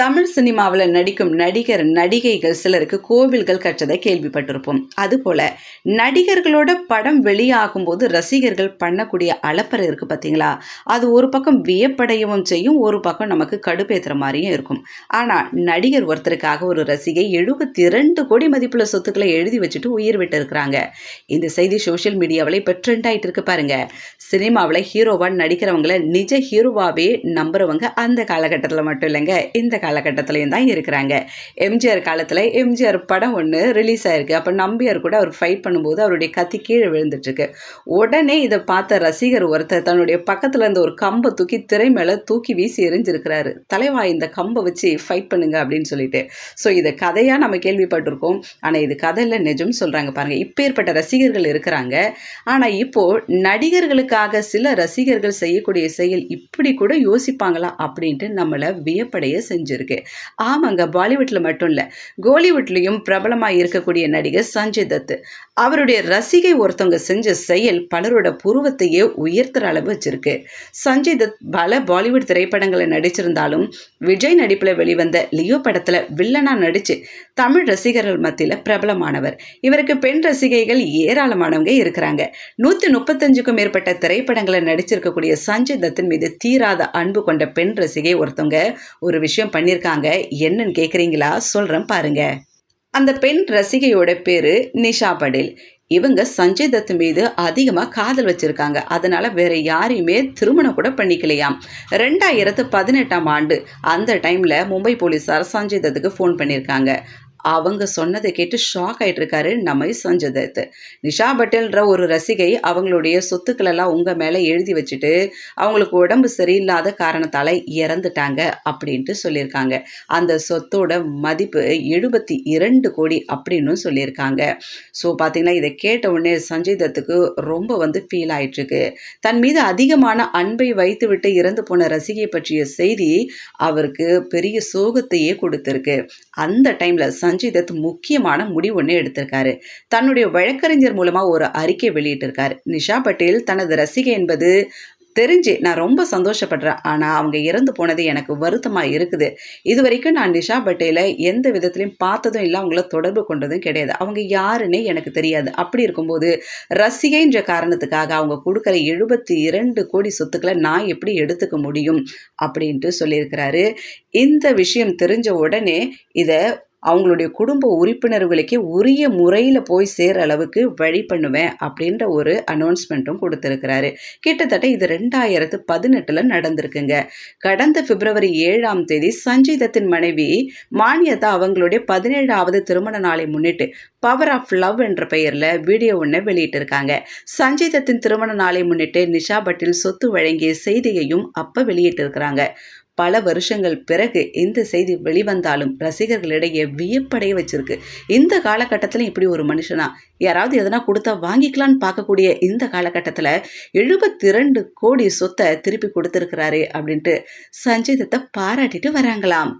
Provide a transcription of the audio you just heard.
தமிழ் சினிமாவில் நடிக்கும் நடிகர் நடிகைகள் சிலருக்கு கோவில்கள் கற்றதை கேள்விப்பட்டிருப்போம். அதுபோல நடிகர்களோட படம் வெளியாகும் போது ரசிகர்கள் பண்ணக்கூடிய அலப்பறை இருக்கு பார்த்தீங்களா அது ஒரு பக்கம் வியப்படையவும் செய்யும் ஒரு பக்கம் நமக்கு கடுப்பேற்றுற மாதிரியும் இருக்கும். ஆனால் நடிகர் ஒருத்தருக்காக ஒரு ரசிகை எழுபத்தி இரண்டு கோடி மதிப்புள்ள சொத்துக்களை எழுதி வச்சுட்டு உயிர் விட்டு இருக்கிறாங்க இந்த செய்தி சோஷியல் மீடியாவில் இப்போ ட்ரெண்ட் ஆகிட்டு இருக்கு பாருங்க. சினிமாவில் ஹீரோவாக நடிக்கிறவங்கள நிஜ ஹீரோவாகவே நம்புறவங்க அந்த காலகட்டத்தில் மட்டும் இல்லைங்க இந்த காலகட்டத்திலையும் தான் இருக்கிறாங்க. எம்ஜிஆர் காலத்தில் எம்ஜிஆர் படம் ஒன்று ரிலீஸ் ஆயிருக்கு. அப்போ நம்பியார் கூட அவர் ஃபைட் பண்ணும்போது அவருடைய கத்தி கீழே விழுந்துட்டுருக்கு. உடனே இதை பார்த்த ரசிகர் ஒருத்தர் தன்னுடைய பக்கத்தில் இருந்த ஒரு கம்பை தூக்கி திரை மேலே தூக்கி வீசி எரிஞ்சிருக்கிறாரு. தலைவா இந்த கம்பை வச்சு ஃபைட் பண்ணுங்க அப்படின்னு சொல்லிட்டு. ஸோ இதை கதையாக நம்ம கேள்விப்பட்டிருக்கோம். ஆனால் இது கதையில் நிஜம் சொல்கிறாங்க பாருங்கள் இப்பேற்பட்ட ரசிகர்கள் இருக்கிறாங்க. ஆனால் இப்போது நடிகர்களுக்காக சில ரசிகர்கள் செய்யக்கூடிய செயல் இப்படி கூட யோசிப்பாங்களா அப்படின்ட்டு நம்மளை வியப்படைய செஞ்சிருக்கு ஆமாங்க பாலிவுட்ல மட்டும் இல்ல. கோலிவுட்லயும் பிரபலமா இருக்கக்கூடிய நடிகர் சஞ்சய் தத். அவருடைய ரசிகை ஒருத்தவங்க செஞ்ச செயல் பலரோட புருவத்தையே உயர்த்துற அளவு வச்சிருக்கு. சஞ்சய் தத் பல பாலிவுட் திரைப்படங்களை நடிச்சிருந்தாலும் விஜய் நடிப்புல வெளிவந்த லியோ படத்துல வில்லனா நடிச்சு தமிழ் ரசிகர்கள் மத்தியில பிரபலமானவர். இவருக்கு பெண் ரசிகைகள் ஏராளமானவங்க இருக்கிறாங்க. நூத்தி முப்பத்தஞ்சுக்கும் மேற்பட்ட திரைப்படங்களை நடிச்சிருக்கக்கூடிய சஞ்சய் தத்தின் மீது தீராத அன்பு கொண்ட பெண் ரசிகை ஒருத்தவங்க ஒரு விஷயம் பண்ணி பண்ணியிருக்காங்க என்னன்னு கேட்குறீங்களா சொல்கிறேன் பாருங்க. அந்த பெண் ரசிகையோட பேரு நிஷா படேல். இவங்க சஞ்சய் தத் மீது அதிகமாக காதல் வச்சிருக்காங்க. அதனால வேற யாரையுமே திருமணம் கூட பண்ணிக்கலையாம். ரெண்டாயிரத்து பதினெட்டாம் ஆண்டு அந்த டைம்ல மும்பை போலீஸார் சஞ்சய் தத்துக்கு ஃபோன் பண்ணியிருக்காங்க. அவங்க சொன்னதை கேட்டு ஷாக் ஆகிட்டு இருக்காரு நம்ம சஞ்சய் தத் நிஷா பட்டேல்ன்ற ஒரு ரசிகை அவங்களுடைய சொத்துக்களெல்லாம் உங்கள் மேலே எழுதி வச்சுட்டு அவங்களுக்கு உடம்பு சரியில்லாத காரணத்தால் இறந்துட்டாங்க அப்படின்ட்டு சொல்லியிருக்காங்க. அந்த சொத்தோட மதிப்பு எழுபத்தி இரண்டு கோடி அப்படின்னு சொல்லியிருக்காங்க. ஸோ பார்த்தீங்கன்னா இதை கேட்ட உடனே சஞ்சய் தத்துக்கு ரொம்ப வந்து ஃபீல் ஆயிட்டுருக்கு. தன் மீது அதிகமான அன்பை வைத்துவிட்டு இறந்து போன ரசிகை பற்றிய செய்தி அவருக்கு பெரிய சோகத்தையே கொடுத்துருக்கு. அந்த டைமில் சஞ்சய் முக்கியமான முடிவு ஒன்று எடுத்திருக்காரு. தன்னுடைய வழக்கறிஞர் மூலமாக ஒரு அறிக்கை வெளியிட்டிருக்காரு. நிஷா பட்டேல் தனது ரசிகை என்பது தெரிஞ்சு நான் ரொம்ப சந்தோஷப்படுறேன். ஆனால் அவங்க இறந்து போனது எனக்கு வருத்தமாக இருக்குது. இது வரைக்கும் நான் நிஷா பட்டேலை எந்த விதத்துலையும் பார்த்ததும் இல்லை அவங்கள தொடர்பு கொண்டதும் கிடையாது. அவங்க யாருன்னே எனக்கு தெரியாது. அப்படி இருக்கும்போது ரசிகைன்ற காரணத்துக்காக அவங்க கொடுக்குற எழுபத்தி இரண்டு கோடி சொத்துக்களை நான் எப்படி எடுத்துக்க முடியும்? அப்படின்ட்டு சொல்லியிருக்கிறாரு. இந்த விஷயம் தெரிஞ்ச உடனே இதை அவங்களுடைய குடும்ப உறுப்பினர்களுக்கே உரிய முறையில் போய் சேர அளவுக்கு வழி பண்ணுவேன் அப்படின்ற ஒரு அனௌன்ஸ்மெண்ட்டும் கொடுத்துருக்கிறாரு. கிட்டத்தட்ட இது ரெண்டாயிரத்து பதினெட்டில் நடந்திருக்குங்க. கடந்த பிப்ரவரி ஏழாம் தேதி சஞ்சீதத்தின் மனைவி மானியதா அவங்களுடைய பதினேழாவது திருமண நாளை முன்னிட்டு பவர் ஆஃப் லவ் என்ற பெயரில் வீடியோ ஒன்றை வெளியிட்டிருக்காங்க. சஞ்சீதத்தின் திருமண நாளை முன்னிட்டு நிஷா பட்டில் சொத்து வழங்கிய செய்தியையும் அப்போ வெளியிட்டிருக்கிறாங்க. பல வருஷங்கள் பிறகு இந்த செய்தி வெளிவந்தாலும் ரசிகர்களிடையே வியப்படைய வச்சிருக்கு. இந்த காலகட்டத்தில் இப்படி ஒரு மனுஷனா? யாராவது எதனா கொடுத்தா வாங்கிக்கலான்னு பார்க்கக்கூடிய இந்த காலகட்டத்தில் எழுபத்தி ரெண்டு கோடி சொத்தை திருப்பி கொடுத்துருக்கிறாரு அப்படின்ட்டு சஞ்சய் தத்தை பாராட்டிட்டு வராங்களாம்.